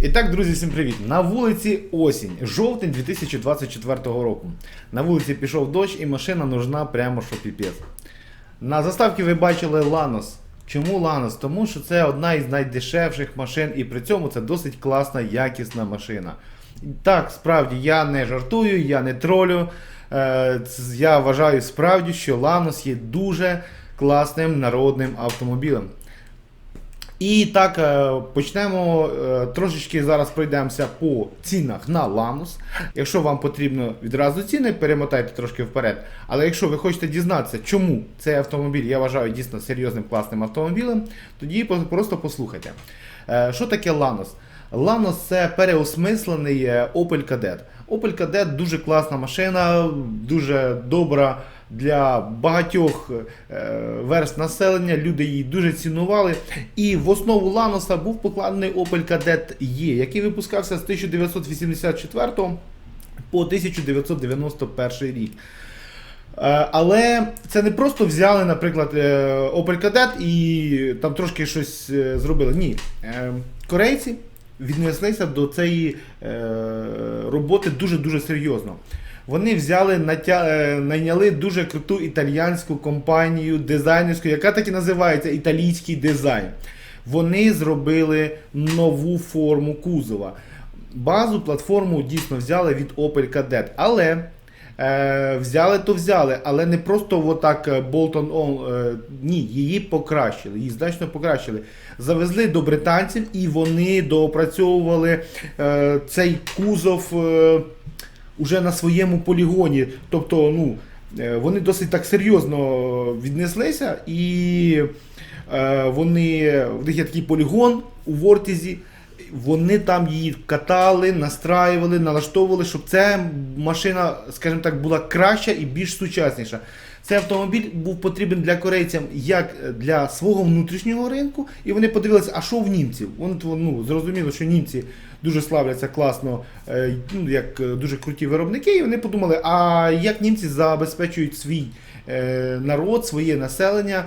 І так, друзі, всім привіт! На вулиці осінь, жовтень 2024 року. На вулиці пішов дощ і машина нужна прямо що піпець. На заставці ви бачили Ланос. Чому Ланос? Тому що це одна із найдешевших машин, і при цьому це досить класна, якісна машина. Так, справді, я не жартую, я не тролю. Е, Я вважаю справді, що Ланос є дуже класним народним автомобілем. І так, е, почнемо е, трошечки зараз пройдемося по цінах на Ламус. Якщо вам потрібно відразу ціни, перемотайте трошки вперед. Але якщо ви хочете дізнатися, чому цей автомобіль я вважаю дійсно серйозним класним автомобілем, тоді просто послухайте. Е, Що таке Ланос? Ланос це переосмислений Opel Kadett. Opel Kadett дуже класна машина, дуже добра для багатьох е, верст населення. Люди її дуже цінували. І в основу Ланоса був покладений Opel Kadett E, який випускався з 1984 по 1991 рік. Е, Але це не просто взяли, наприклад, е, Opel Kadett і там трошки щось зробили. Ні. Корейці віднеслися до цієї роботи дуже-дуже серйозно. Вони взяли, натя... е, найняли дуже круту італіянську компанію дизайнерську, яка так і називається італійський дизайн. Вони зробили нову форму кузова. Базу платформу дійсно взяли від Opel Kadett. Але е, взяли то взяли, але не просто отак е, Bolton on. Е, ні, її покращили, її значно покращили. Завезли до британців і вони доопрацьовували е, цей кузов. Е, уже на своєму полігоні. Тобто, ну, е, вони досить так серйозно віднеслися, і е, вони, в них є такий полігон у Вортізі. Вони там її катали, настраювали, налаштовували, щоб ця машина, скажімо так, була краща і більш сучасніша. Цей автомобіль був потрібен для корейцям як для свого внутрішнього ринку, і вони подивилися, а що в німців? Вони ну, зрозуміло, що німці дуже славляться класно, е, ну, як е, дуже круті виробники, і вони подумали, а як німці забезпечують свій е, народ, своє населення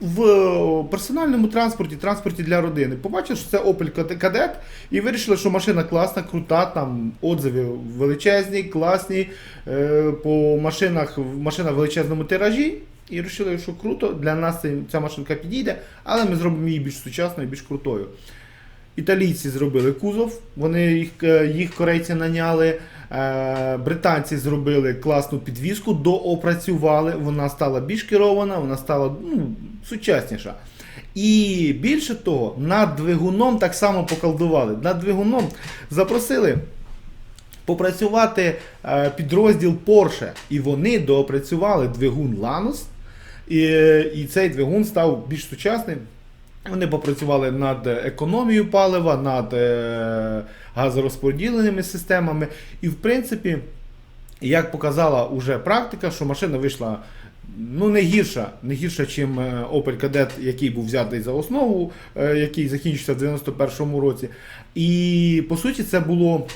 в персональному транспорті, транспорті для родини. Побачили, що це Opel Kadett і вирішили, що машина класна, крута, там отзиви величезні, класні. Е, по машинах, машина в величезному тиражі. І вирішили, що круто, для нас ця машинка підійде, але ми зробимо її більш сучасною, більш крутою. Італійці зробили кузов, вони їх, е, їх корейці наняли. Е, британці зробили класну підвіску, доопрацювали. Вона стала більш керована, вона стала ну, сучасніша. І більше того, над двигуном так само поколдували. Над двигуном запросили попрацювати е, підрозділ Porsche. І вони доопрацювали двигун Lanus. І, і цей двигун став більш сучасним. Вони попрацювали над економією палива, над е, газорозподіленими системами. І в принципі, як показала уже практика, що машина вийшла ну, не гірша, не гірша, ніж Opel Kadett, який був взятий за основу, е, який закінчився в 91-му році. І по суті, це було.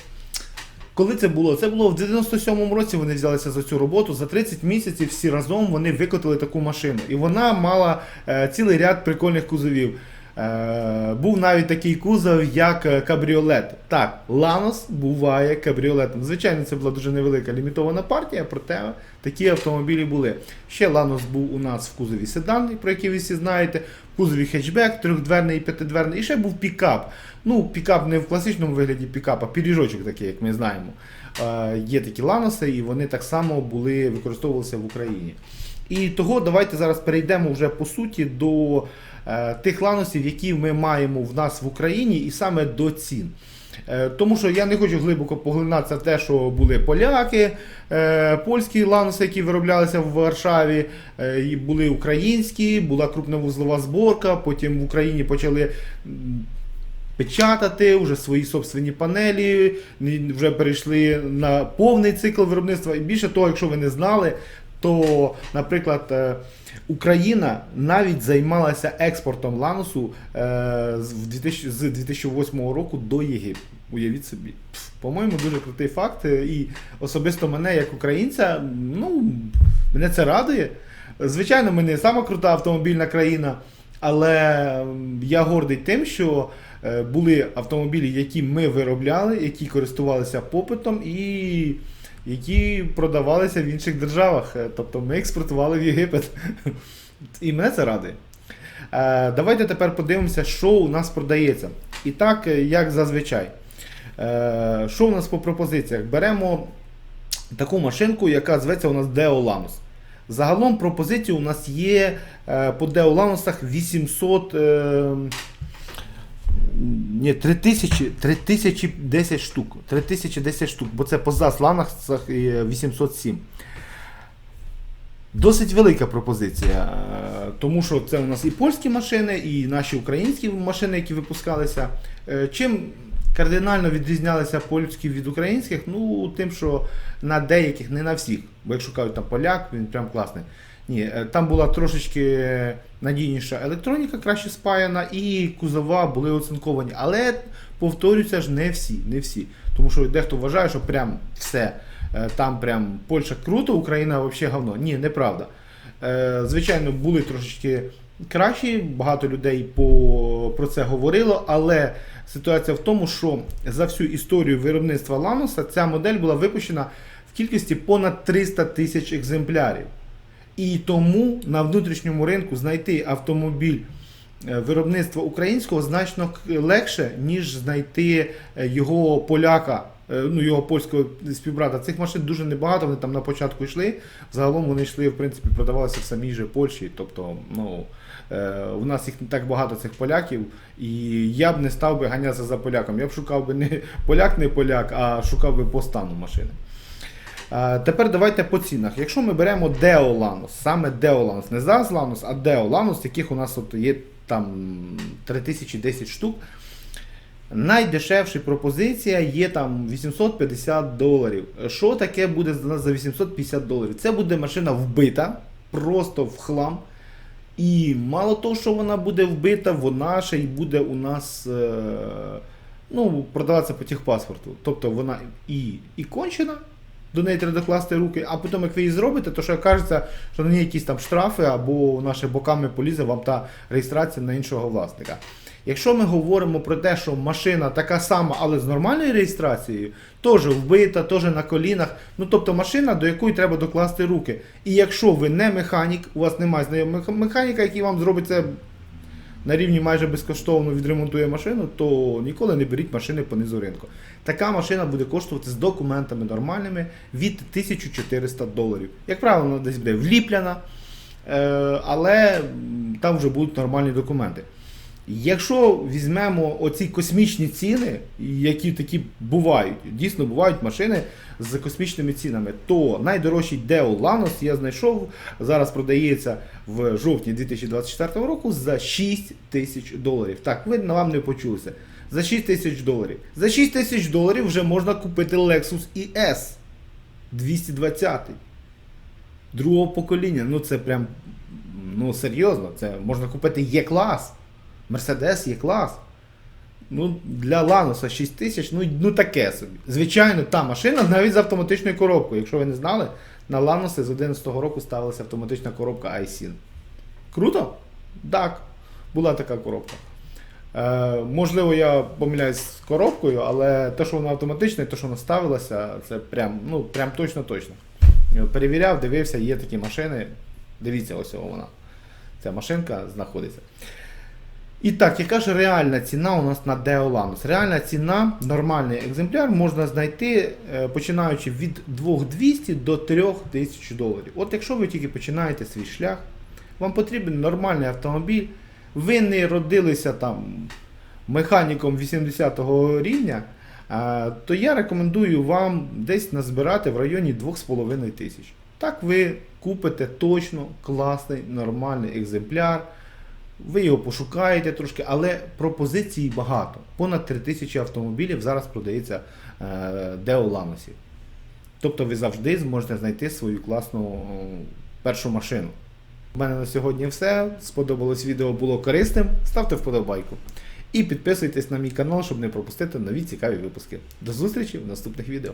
Коли це було? Це було в 97-му році. Вони взялися за цю роботу. За 30 місяців всі разом вони викотили таку машину. І вона мала е, цілий ряд прикольних кузовів. Е, був навіть такий кузов, як е, кабріолет. Так, Ланос буває кабріолетом. Звичайно, це була дуже невелика лімітована партія, проте такі автомобілі були. Ще Ланос був у нас в кузові седан, про який ви всі знаєте, в кузові хетчбек, трьохдверний і п'ятидверний, і ще був пікап. Ну, пікап не в класичному вигляді пікапа, піріжочок такий, як ми знаємо. Е, є такі ланоси, і вони так само були, використовувалися в Україні. І того давайте зараз перейдемо вже по суті до тих ланосів, які ми маємо в нас в Україні, і саме до цін. Е, Тому що я не хочу глибоко поглинатися те, що були поляки, е, польські ланоси, які вироблялися в Варшаві, е, були українські, була крупновузлова зборка, потім в Україні почали. Печатати вже свої собственні панелі, вже перейшли на повний цикл виробництва. І більше того, якщо ви не знали, то, наприклад, е, Україна навіть займалася експортом ланосу е, з 2000 з 2008 року до Єгипту. Уявіть собі. По-моєму, дуже крутий факт. е, І особисто мене, як українця, ну, мене це радує. Звичайно, ми не сама крута автомобільна країна, але я гордий тим, що були автомобілі, які ми виробляли, які користувалися попитом і які продавалися в інших державах. Е, Тобто ми експортували в Єгипет. І мене це радує. Е, Давайте тепер подивимося, що у нас продається. І так, е, як зазвичай. Що у нас по пропозиціях? Беремо таку машинку, яка зветься у нас Lanos. Загалом пропозиції у нас є по Lanosах 800. Ні, 3000, 3010 штук. 3010 штук, бо це по ЗАЗ Ланосах е, 807. Досить велика пропозиція, е, тому що це у нас і польські машини, і наші українські машини, які випускалися. Е, Чим кардинально відрізнялися польські від українських? Ну, тим, що на деяких, не на всіх. Бо якщо кажуть там поляк, він прям класний. Ні, е, там була трошечки надійніша електроніка, краще спаяна, і кузова були оцинковані. Але повторюються ж не всі, не всі. Тому що дехто вважає, що прям все. е, Там прям Польща круто, Україна взагалі говно. Ні, неправда. Е, Звичайно, були трошечки кращі, багато людей по, про це говорило, але ситуація в тому, що за всю історію виробництва Ланоса ця модель була випущена в кількості понад 300 тисяч екземплярів. І тому на внутрішньому ринку знайти автомобіль е, виробництва українського значно легше, ніж знайти е, його поляка, е, ну його польського співбрата. Цих машин дуже небагато, вони там на початку йшли. Загалом вони йшли, в принципі, продавалися в самій же Польщі. Тобто, ну у нас їх не так багато цих поляків, і я б не став би ганятися за поляком. Я б шукав би не поляк, не поляк, а шукав би по стану машини. Тепер давайте по цінах. Якщо ми беремо Lanos, саме Lanos, не Lanos, а Lanos, яких у нас от є там 3010 штук. Найдешевша пропозиція є там 850 доларів. Що таке буде за за 850 доларів? Це буде машина вбита, просто в хлам. І мало того, що вона буде вбита, вона ще й буде у нас е, ну, продаватися по техпаспорту. Тобто вона і, і кончена, до неї треба докласти руки, а потім, як ви її зробите, то що кажеться, що на ній якісь там штрафи або наші боками полізе вам та реєстрація на іншого власника. Якщо ми говоримо про те, що машина така сама, але з нормальною реєстрацією, теж вбита, теж на колінах, ну тобто машина, до якої треба докласти руки. І якщо ви не механік, у вас немає знайомого механіка, який вам зробить це на рівні майже безкоштовно відремонтує машину, то ніколи не беріть машини по низу ринку. Така машина буде коштувати з документами нормальними від 1400 доларів. Як правило, вона десь буде вліпляна, е, але там вже будуть нормальні документи. Якщо візьмемо оці космічні ціни, які такі бувають, дійсно бувають машини з космічними цінами, то найдорожчий Deo Lanos я знайшов, зараз продається в жовтні 2024 року за 6 тисяч доларів. Так, ви на вам не почулися. За 6 тисяч доларів. За 6 тисяч доларів вже можна купити Lexus ES 220 другого покоління. Ну це прям ну серйозно, це можна купити Є-клас. Мерседес є клас. Ну, для Ланоса 6 тисяч, ну, ну таке собі. Звичайно, та машина навіть з автоматичною коробкою. Якщо ви не знали, на Ланоси з 2011 року ставилася автоматична коробка iSyn. Круто? Так, була така коробка. Е, можливо, я помиляюсь з коробкою, але те, що вона автоматична, і те, що вона ставилася, це прям, ну, прям точно-точно. Перевіряв, дивився, є такі машини. Дивіться, ось вона. Ця машинка знаходиться. І так, яка ж реальна ціна у нас на Deolanus? Реальна ціна, нормальний екземпляр можна знайти е, починаючи від 2200 до 3000 доларів. От якщо ви тільки починаєте свій шлях, вам потрібен нормальний автомобіль, ви не родилися там механіком 80-го рівня, е, то я рекомендую вам десь назбирати в районі 2,5 тисяч. Так ви купите точно класний нормальний екземпляр. Ви його пошукаєте трошки, але пропозицій багато. Понад 3000 автомобілів зараз продається е, Деоланосів. Тобто ви завжди зможете знайти свою класну першу машину. У мене на сьогодні все. Сподобалось відео, було корисним. Ставте вподобайку. І підписуйтесь на мій канал, щоб не пропустити нові цікаві випуски. До зустрічі в наступних відео.